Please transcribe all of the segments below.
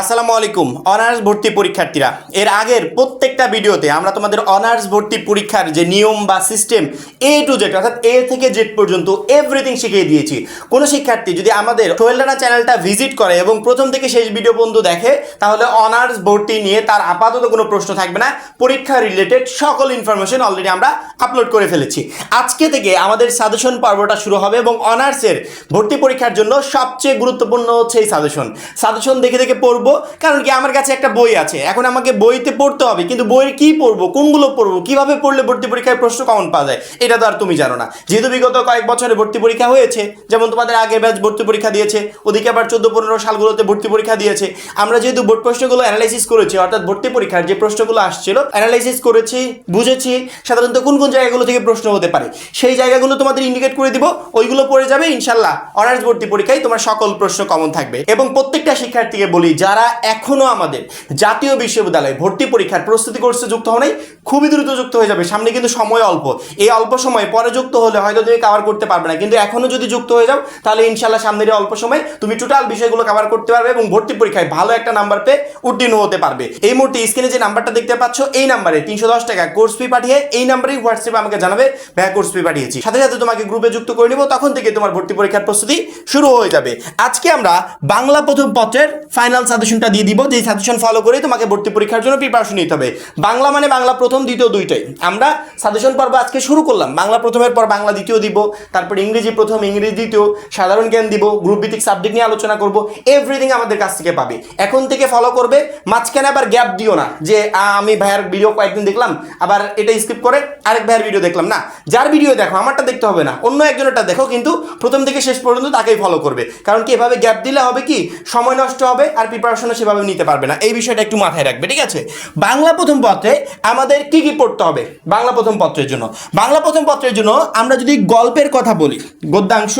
আসসালামু আলাইকুম, অনার্স ভর্তি পরীক্ষার্থীরা। এর আগের প্রত্যেকটা ভিডিওতে আমরা তোমাদের অনার্স ভর্তি পরীক্ষার যে নিয়ম বা সিস্টেম এ টু জেড অর্থাৎ এ থেকে জেড পর্যন্ত এভরিথিং শিখিয়ে দিয়েছি। কোনো শিক্ষার্থী যদি আমাদের সোহেলডানা চ্যানেলটা ভিজিট করে এবং প্রথম থেকে শেষ ভিডিও পর্যন্ত দেখে, তাহলে অনার্স ভর্তি নিয়ে তার আপাতত কোনো প্রশ্ন থাকবে না। পরীক্ষা রিলেটেড সকল ইনফরমেশন অলরেডি আমরা আপলোড করে ফেলেছি। আজকে থেকে আমাদের সাজেশন পর্বটা শুরু হবে এবং অনার্সের ভর্তি পরীক্ষার জন্য সবচেয়ে গুরুত্বপূর্ণ হচ্ছে এই সাজেশন সাজেশন দেখে দেখে পড়ব কারণ কি আমার কাছে একটা বই আছে। এখন আমাকে বইতে পড়তে হবে, কিন্তু বইয়ের কি পড়ব, কোনগুলো পড়ব, কীভাবে পড়লে ভর্তি পরীক্ষায় প্রশ্ন কমন পাওয়া যায়, এটা তো আর তুমি জানো না। যেহেতু বিগত কয়েক বছরে ভর্তি পরীক্ষা হয়েছে, যেমন তোমাদের আগের ব্যাচ ভর্তি পরীক্ষা দিয়েছে, ওদিকে আবার চোদ্দ পনেরো সালগুলোতে ভর্তি পরীক্ষা দিয়েছে। আমরা যেহেতু বোর্ড প্রশ্নগুলো অ্যানালাইসিস করেছি, অর্থাৎ ভর্তি পরীক্ষার যে প্রশ্নগুলো আসছিল অ্যানালাইসিস করেছি, বুঝেছি, সাধারণত কোন কোন জায়গাগুলো থেকে প্রশ্ন হতে পারে, সেই জায়গাগুলো তোমাদের ইন্ডিকেট করে দিব, ওইগুলো পড়ে যাবে, ইনশাল্লাহ। অনার্স ভর্তি পরীক্ষায় তোমার সকল প্রশ্ন কমন থাকবে। এবং প্রত্যেকটা শিক্ষার্থীকে বলি যারা এখনও আমাদের জাতীয় বিশ্ববিদ্যালয়ে ভর্তি পরীক্ষার প্রস্তুতি কোর্সে যুক্ত হও নাই, খুবই দ্রুত যুক্ত হয়ে যাবে। সামনে কিন্তু সময় অল্প। এই অল্প সময় পরে যুক্ত হলে হয়তো তুমি কভার করতে পারবে না। কিন্তু এখনও যদি যুক্ত হয়ে যাও, তাহলে ইনশাল্লাহ সামনের অল্প সময় তুমি টোটাল বিষয়গুলো কভার করতে পারবে এবং ভর্তি পরীক্ষায় ভালো একটা নাম্বার পেয়ে উত্তীর্ণ হতে পারবে। এই মুহূর্তে স্ক্রিনে যে নাম্বারটা দেখতে পাচ্ছ, এই নাম্বারে তিনশো দশ টাকা কোর্স ফি পাঠিয়ে এই নাম্বারেই হোয়াটসঅ্যাপে আমাকে জানাবে, ভাইয়া কোর্স ফি পাঠিয়েছি। সাথে সাথে তোমাকে গ্রুপে যুক্ত করে নিব, তখন থেকে তোমার ভর্তি পরীক্ষার প্রস্তুতি শুরু হয়ে যাবে। আজকে আমরা বাংলা প্রথম পত্রের ফাইনাল সাজেশনটা দিয়ে দিব যে সাজেশন ফলো করে তোমাকে ভর্তি পরীক্ষার জন্য প্রিপারেশন নিতে হবে। বাংলা মানে বাংলা প্রথম, দ্বিতীয়, দুইটাই। আমরা সাজেশন পর্ব আজকে শুরু করলাম। বাংলা প্রথমের পর বাংলা দ্বিতীয় দিব, তারপর ইংরেজি প্রথম, ইংরেজি দ্বিতীয়, সাধারণ জ্ঞান দিব গ্রুপ ভিত্তিক সাবজেক্ট নিয়ে আলোচনা করব এভরিথিং আমাদের কাছ থেকে পাবে। এখন থেকে ফলো করবে, মাঝখানে আবার গ্যাপ দিও না, যে আমি ভাইয়ের ভিডিও কয়েকদিন দেখলাম, আবার এটা স্কিপ করে আরেক ভাইয়ের ভিডিও দেখলাম। না, যার ভিডিও দেখো, আমারটা দেখতে হবে না, অন্য একজনেরটা দেখো, কিন্তু প্রথম থেকে শেষ পর্যন্ত তাকেই ফলো করবে। কারণ কি, এভাবে গ্যাপ দিলে হবে কি, সময় নষ্ট হবে, আর প্রিপারেশনও সেভাবে নিতে পারবে না। এই বিষয়টা একটু মাথায় রাখবে, ঠিক আছে? বাংলা প্রথম পত্রে আমাদের কি কি পড়তে হবে? বাংলা প্রথম পত্রের জন্য। বাংলা প্রথম পত্রের জন্য আমরা যদি গল্পের কথা বলি, গদ্যাংশ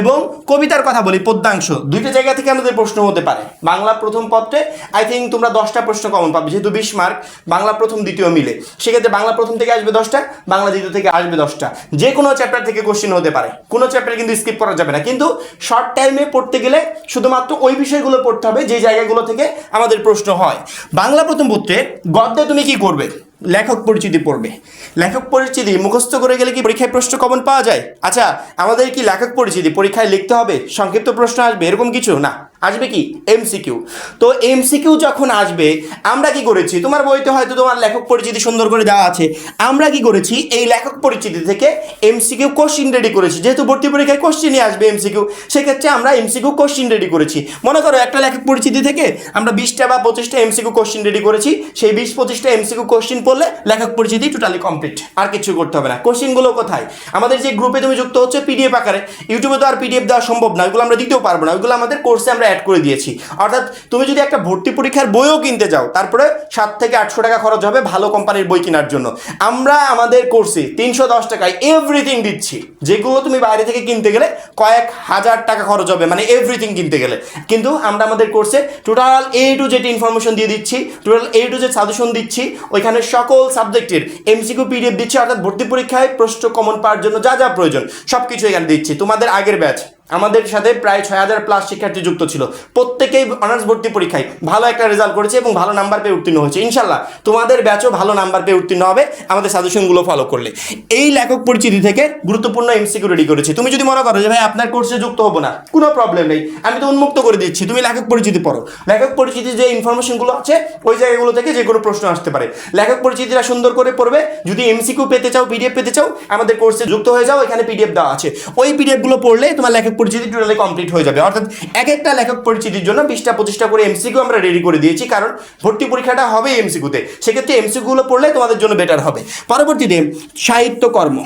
এবং কবিতার কথা বলি, পদ্যাংশ, দুইটা জায়গা থেকে আমাদের প্রশ্ন হতে পারে। বাংলা প্রথম পত্রে আই থিঙ্ক তোমরা দশটা প্রশ্ন কমন পাবে, যেহেতু বিশ মার্ক বাংলা প্রথম, দ্বিতীয় মিলে। সেক্ষেত্রে বাংলা প্রথম থেকে আসবে দশটা, বাংলা দ্বিতীয় থেকে আসবে দশটা। যে কোনো চ্যাপ্টার থেকে কোশ্চেন হতে পারে। কোনো চ্যাপ্টার কিন্তু স্কিপ করা যাবে না। কিন্তু শর্ট টাইমে পড়তে গেলে শুধুমাত্র ওই বিষয়গুলো পড়তে হবে, যে জায়গাগুলো থেকে আমাদের প্রশ্ন হয়। বাংলা প্রথম পত্রে গদ্যে তুমি কি করবে? লেখক পরিচিতি পড়বে। লেখক পরিচিতি মুখস্থ করে গেলে কি পরীক্ষায় প্রশ্ন কমন পাওয়া যায়? আচ্ছা আমাদের কি লেখক পরিচিতি পরীক্ষায় লিখতে হবে? সংক্ষিপ্ত প্রশ্ন আসবে, এরকম কিছু? না। আসবে কি? এমসিকিউ তো এমসিকিউ যখন আসবে, আমরা কি করেছি? তোমার বইতে হয়তো তোমার লেখক পরিচিতি সুন্দর করে দেওয়া আছে। আমরা কি করেছি? এই লেখক পরিচিতি থেকে এমসিকিউ কোশ্চিন রেডি করেছি। যেহেতু ভর্তি পরীক্ষায় কোশ্চিনই আসবে এমসিকিউ সেক্ষেত্রে আমরা এমসিকিউ কোশ্চিন রেডি করেছি। মনে করো একটা লেখক পরিচিতি থেকে আমরা বিশটা বা পঁচিশটা এমসিকিউ কোশ্চিন রেডি করেছি। সেই বিশ, পঁচিশটা এমসিকিউ কোশ্চিন পড়লে লেখক পরিচিতি টোটালি কমপ্লিট আর কিছু করতে হবে না। কোশ্চিনগুলো কোথায়? আমাদের যে গ্রুপে তুমি যুক্ত হচ্ছে পিডিএফ আকারে। ইউটিউবে তো আর পিডিএফ দেওয়া সম্ভব না। ওইগুলো আমরা দিতেও পারব না। ওইগুলো আমাদের কোর্সে আমরা অ্যাড করে দিয়েছি। অর্থাৎ তুমি যদি একটা ভর্তি পরীক্ষার বইও কিনতে যাও, তারপরে সাত থেকে আটশো টাকা খরচ হবে ভালো কোম্পানির বই কেনার জন্য। আমরা আমাদের কোর্সে তিনশো দশ টাকায় এভরিথিং দিচ্ছি। যেগুলো তুমি বাইরে থেকে কিনতে গেলে কয়েক হাজার টাকা খরচ হবে মানে এভরিথিং কিনতে গেলে। কিন্তু আমরা আমাদের কোর্সে total A to Z information দিয়ে দিচ্ছি total A to Z suggestion দিচ্ছি, ওইখানে সকল সাবজেক্টের এমসিকিউ পিডিএফ দিচ্ছি, অর্থাৎ ভর্তি পরীক্ষায় প্রশ্ন কমন পাওয়ার জন্য যা যা প্রয়োজন সব কিছু এখানে দিচ্ছি। তোমাদের আগের ব্যাচ আমাদের সাথে প্রায় ছয় হাজার প্লাস শিক্ষার্থী যুক্ত ছিল। প্রত্যেকেই অনার্স ভর্তি পরীক্ষায় ভালো একটা রেজাল্ট করেছে এবং ভালো নাম্বার পেয়ে উত্তীর্ণ হয়েছে। ইনশাল্লাহ তোমাদের ব্যাচও ভালো নাম্বার পেয়ে উত্তীর্ণ হবে। আমাদের সাজেশনগুলো ফলো করলে। এই লেখক পরিচিতি থেকে গুরুত্বপূর্ণ এমসিকিউ রেডি করেছি। তুমি যদি মনে করো যে, ভাই, আপনার কোর্সে যুক্ত হব না, কোনো প্রবলেম নেই, আমি তো উন্মুক্ত করে দিচ্ছি। তুমি লেখক পরিচিতি পড়ো। লেখক পরিচিতি যে ইনফরমেশনগুলো আছে, ওই জায়গাগুলো থেকে যে কোনো প্রশ্ন আসতে পারে। লেখক পরিচিতিটা সুন্দর করে পড়বে। যদি এমসিকিউ পেতে চাও পিডিএফ পেতে চাও, আমাদের কোর্সে যুক্ত হয়ে যাও, এখানে পিডিএফ দেওয়া আছে। ওই পিডিএফগুলো পড়লে তোমার লেখক পরিচিতি টোটালি কমপ্লিট হয়ে যাবে। অর্থাৎ এক একটা লেখক পরিচিতির জন্য বিশটা, পঁচিশটা করে এমসিকিউ আমরা রেডি করে দিয়েছি, কারণ ভর্তি পরীক্ষাটা হবে এমসিকিউতে সেক্ষেত্রে এমসিকিউগুলো পড়লে তোমাদের জন্য বেটার হবে। পরবর্তীতে সাহিত্যকর্ম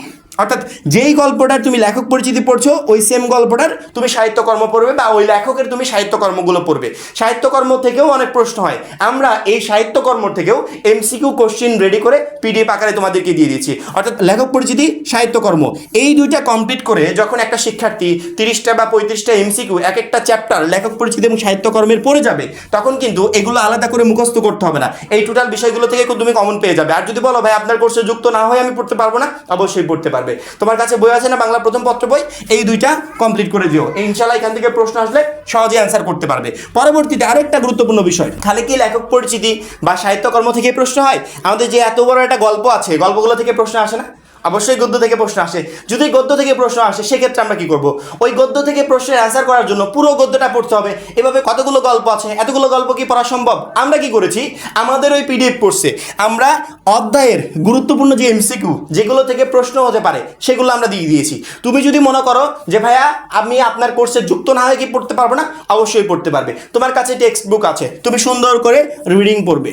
অর্থাৎ যেই গল্পটার তুমি লেখক পরিচিতি পড়ছো, ওই সেম গল্পটার তুমি সাহিত্যকর্ম পড়বে বা ওই লেখকের তুমি সাহিত্যকর্মগুলো পড়বে। সাহিত্যকর্ম থেকেও অনেক প্রশ্ন হয়। আমরা এই সাহিত্যকর্ম থেকেও এমসিকিউ কোশ্চিন রেডি করে পিডিএফ আকারে তোমাদেরকে দিয়ে দিচ্ছি অর্থাৎ লেখক পরিচিতি, সাহিত্যকর্ম, এই দুইটা কমপ্লিট করে যখন একটা শিক্ষার্থী তিরিশটা বা পঁয়ত্রিশটা এমসিকিউ এক একটা চ্যাপ্টার লেখক পরিচিতি এবং সাহিত্যকর্মের পড়ে যাবে, তখন কিন্তু এগুলো আলাদা করে মুখস্থ করতে হবে না। এই টোটাল বিষয়গুলো থেকে তুমি কমন পেয়ে যাবে। আর যদি বলো, ভাই, আপনার কোর্সে যুক্ত না হয় আমি পড়তে পারব না, অবশ্যই পড়তে পারবে। পারবে। তোমার কাছে বই আছে না বাংলা প্রথম পত্র বই? এই দুইটা কমপ্লিট করে দিও। ইনশাল্লাহ এখান থেকে প্রশ্ন আসলে সহজে অ্যান্সার করতে পারবে। পরবর্তীতে আরেকটা গুরুত্বপূর্ণ বিষয়। খালি কি লেখক পরিচিতি বা সাহিত্যকর্ম থেকে প্রশ্ন হয়? আমাদের যে এত বড় একটা গল্প আছে, গল্পগুলো থেকে প্রশ্ন আসে না? অবশ্যই গদ্য থেকে প্রশ্ন আসে। যদি গদ্য থেকে প্রশ্ন আসে, সেক্ষেত্রে আমরা কি করব? ওই গদ্য থেকে প্রশ্নের অ্যান্সার করার জন্য পুরো গদ্যটা পড়তে হবে। এভাবে কতগুলো গল্প আছে? এতগুলো গল্প কি পড়া সম্ভব? আমরা কি করেছি? আমাদের ওই পিডিএফ পড়ছে। আমরা অধ্যায়ের গুরুত্বপূর্ণ যে এমসিকিউ যেগুলো থেকে প্রশ্ন হতে পারে, সেগুলো আমরা দিয়ে দিয়েছি। তুমি যদি মনে করো যে, ভাইয়া, আমি আপনার কোর্সে যুক্ত না হয়ে কি পড়তে পারব না? অবশ্যই পড়তে পারবে। তোমার কাছে টেক্সট বুক আছে। তুমি সুন্দর করে রিডিং পড়বে।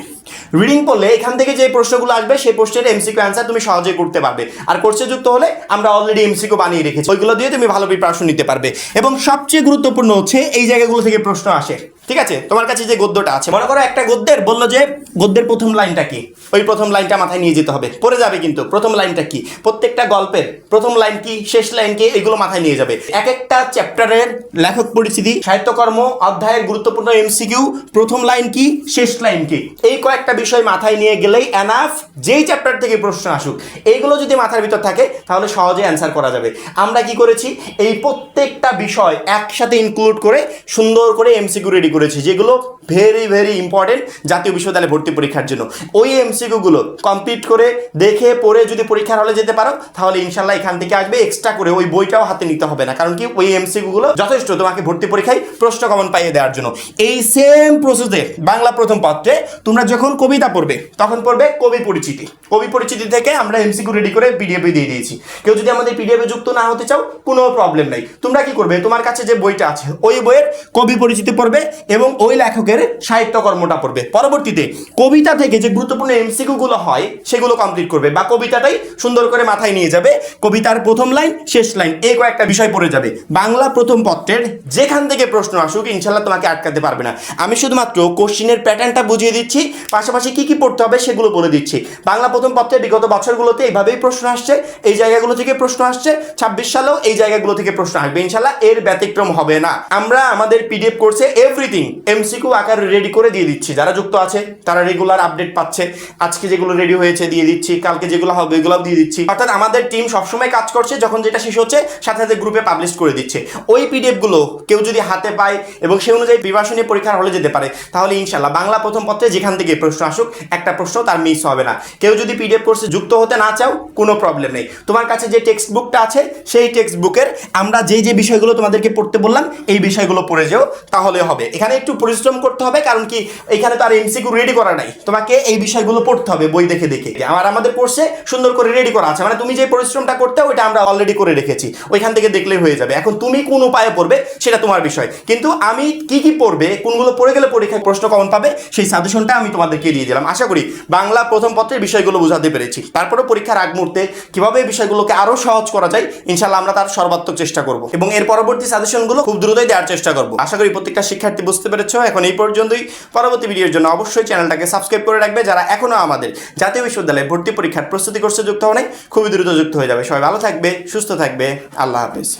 রিডিং পড়লে এখান থেকে যে প্রশ্নগুলো আসবে, সেই প্রশ্নের এমসিকিউ অ্যান্সার তুমি সহজে করতে পারবে। আর কোর্সে যুক্ত হলে আমরা অলরেডি এমসিকিউ বানিয়ে রেখেছি। ওইগুলো দিয়ে তুমি ভালো প্রিপারেশন নিতে পারবে। এবং সবচেয়ে গুরুত্বপূর্ণ হচ্ছে এই জায়গাগুলো থেকে প্রশ্ন আসে। ঠিক আছে? তোমার কাছে যে গদ্যটা আছে, মনে করো একটা গদ্যের বলল যে, গদ্যের প্রথম লাইনটা কি? ওই প্রথম লাইনটা মাথায় নিয়ে যেতে হবে। পড়ে যাবে কিন্তু, প্রথম লাইনটা কি? প্রত্যেকটা গল্পের প্রথম লাইন কি, শেষ লাইন কি, এগুলো মাথায় নিয়ে যাবে। এক একটা চ্যাপ্টারের লেখক পরিচিতি, সাহিত্যকর্ম, অধ্যায়ের গুরুত্বপূর্ণ এমসিকিউ প্রথম লাইন কি, শেষ লাইন কি? এই কয়েকটা বিষয় মাথায় নিয়ে গেলেই এনাফ যেই চ্যাপ্টার থেকে প্রশ্ন আসুক এইগুলো যদি মাথার ভিতর থাকে, তাহলে সহজে অ্যান্সার করা যাবে। আমরা কি করেছি? এই প্রত্যেকটা বিষয় একসাথে ইনক্লুড করে সুন্দর করে এমসিকিউ রেডি করেছি, যেগুলো ভেরি ভেরি ইম্পর্টেন্ট জাতীয় বিশ্ববিদ্যালয়ে ভর্তি পরীক্ষার জন্য। ওই এমসিকিউগুলো কমপ্লিট করে, দেখে, পড়ে যদি পরীক্ষার হলে যেতে পারো, তাহলে ইনশাল্লাহ এখান থেকে আসবে এক্সট্রা করে, ওই বইটাও হাতে নিতে হবে না। কারণ কি, ওই এমসিকিউগুলো যথেষ্ট তোমাকে ভর্তি পরীক্ষায় প্রশ্ন কমন পাইয়ে দেওয়ার জন্য। এই সেম প্রসেসে বাংলা প্রথম পত্রে তোমরা যখন কবিতা পড়বে, তখন পড়বে কবি পরিচিতি। কবি পরিচিতি থেকে আমরা এমসিকিউ রেডি করে পিডিএফে দিয়ে দিয়েছি। কেউ যদি আমাদের পিডিএফে যুক্ত না হতে চাও, কোনো প্রবলেম নাই। তোমরা কি করবে? তোমার কাছে যে বইটা আছে, ওই বইয়ের কবি পরিচিতি পড়বে এবং ওই লেখকের সাহিত্যকর্মটা পড়বে। পরবর্তীতে কবিতা থেকে যে গুরুত্বপূর্ণ এমসিকিউ গুলো হয়, সেগুলো কমপ্লিট করবে বা কবিতাটাই সুন্দর করে মাথায় নিয়ে যাবে। কবিতার প্রথম লাইন শেষ লাইন এই কয়েকটা বিষয় পড়ে যাবে। বাংলা প্রথম পত্রের যেখান থেকে প্রশ্ন আসুক ইনশাল্লাহ তোমাকে আটকাতে পারবে না। আমি শুধুমাত্র কোশ্চিনের প্যাটার্নটা বুঝিয়ে দিচ্ছি, পাশাপাশি কি কি পড়তে হবে সেগুলো বলে দিচ্ছি। বাংলা প্রথম পত্রে বিগত বছরগুলোতে এইভাবেই প্রশ্ন আসছে। এই জায়গাগুলো থেকে প্রশ্ন আসছে, ছাব্বিশ সালেও এই জায়গাগুলো থেকে প্রশ্ন আসবে। ইনশাল্লাহ এর ব্যতিক্রম হবে না। আমরা আমাদের পিডিএফ কোর্সে এভরিথিং এমসিকিউ আকার রেডি করে দিয়ে দিচ্ছি। যারা যুক্ত আছে, তারা রেগুলার আপডেট পাচ্ছে। আজকে যেগুলো রেডি হয়েছে দিয়ে দিচ্ছি, কালকে যেগুলো হবে এগুলো দিয়ে দিচ্ছি। অর্থাৎ আমাদের টিম সবসময় কাজ করছে, যখন যেটা শেষ হচ্ছে, সাথে সাথে গ্রুপে পাবলিশ করে দিচ্ছে। ওই পিডিএফগুলো কেউ যদি হাতে পায় এবং সে অনুযায়ী বিভাষণী পরীক্ষার হলে যেতে পারে, তাহলে ইনশাল্লাহ বাংলা প্রথম পত্রে যেখান থেকে প্রশ্ন আসুক, একটা প্রশ্ন তার মিস হবে না। কেউ যদি পিডিএফ কোর্সে যুক্ত হতে না চাও, কোনো প্রবলেম নেই। তোমার কাছে যে টেক্সট বুকটা আছে, সেই টেক্সট বুকের আমরা যে যে বিষয়গুলো তোমাদেরকে পড়তে বললাম, এই বিষয়গুলো পড়ে যেও, তাহলে হবে। এখানে একটু পরিশ্রম করতে হবে, কারণ কি এখানে তো আর এমসিকিউ রেডি করা নাই। তোমাকে এই বিষয়গুলো পড়তে হবে, বই দেখে দেখে। আমার আমাদের কোর্সে সুন্দর করে রেডি করা আছে। মানে তুমি যে পরিশ্রমটা করতে ওইটা আমরা অলরেডি করে রেখেছি। ওইখান থেকে দেখলেই হয়ে যাবে। এখন তুমি কোন উপায়ে পড়বে, সেটা তোমার বিষয়। কিন্তু আমি কি কি পড়বে, কোনগুলো পড়ে গেলে পরীক্ষায় প্রশ্ন কমন পাবে, সেই সাজেশনটা আমি তোমাদেরকে দিয়ে দিলাম। আশা করি বাংলা প্রথম পত্রের বিষয়গুলো বোঝাতে পেরেছি। তারপরে পরীক্ষার আগ মুহূর্তে কীভাবে এই বিষয়গুলোকে আরও সহজ করা যায় ইনশাল্লাহ আমরা তার সর্বাত্মক চেষ্টা করব। এবং এর পরবর্তী সাজেশনগুলো খুব দ্রুতই দেওয়ার চেষ্টা করব। আশা করি প্রত্যেকটা শিক্ষার্থী বুঝতে পেরেছ? এখন এই পর্যন্তই। পরবর্তী ভিডিওর জন্য অবশ্যই চ্যানেলটাকে সাবস্ক্রাইব করে রাখবে যারা এখনও আমাদের জাতীয় বিশ্ববিদ্যালয়ে ভর্তি পরীক্ষার প্রস্তুতি করছে যুক্ত হওয়া খুবই দ্রুত যুক্ত হয়ে যাবে। সবাই ভালো থাকবে, সুস্থ থাকবে। আল্লাহ হাফেজ।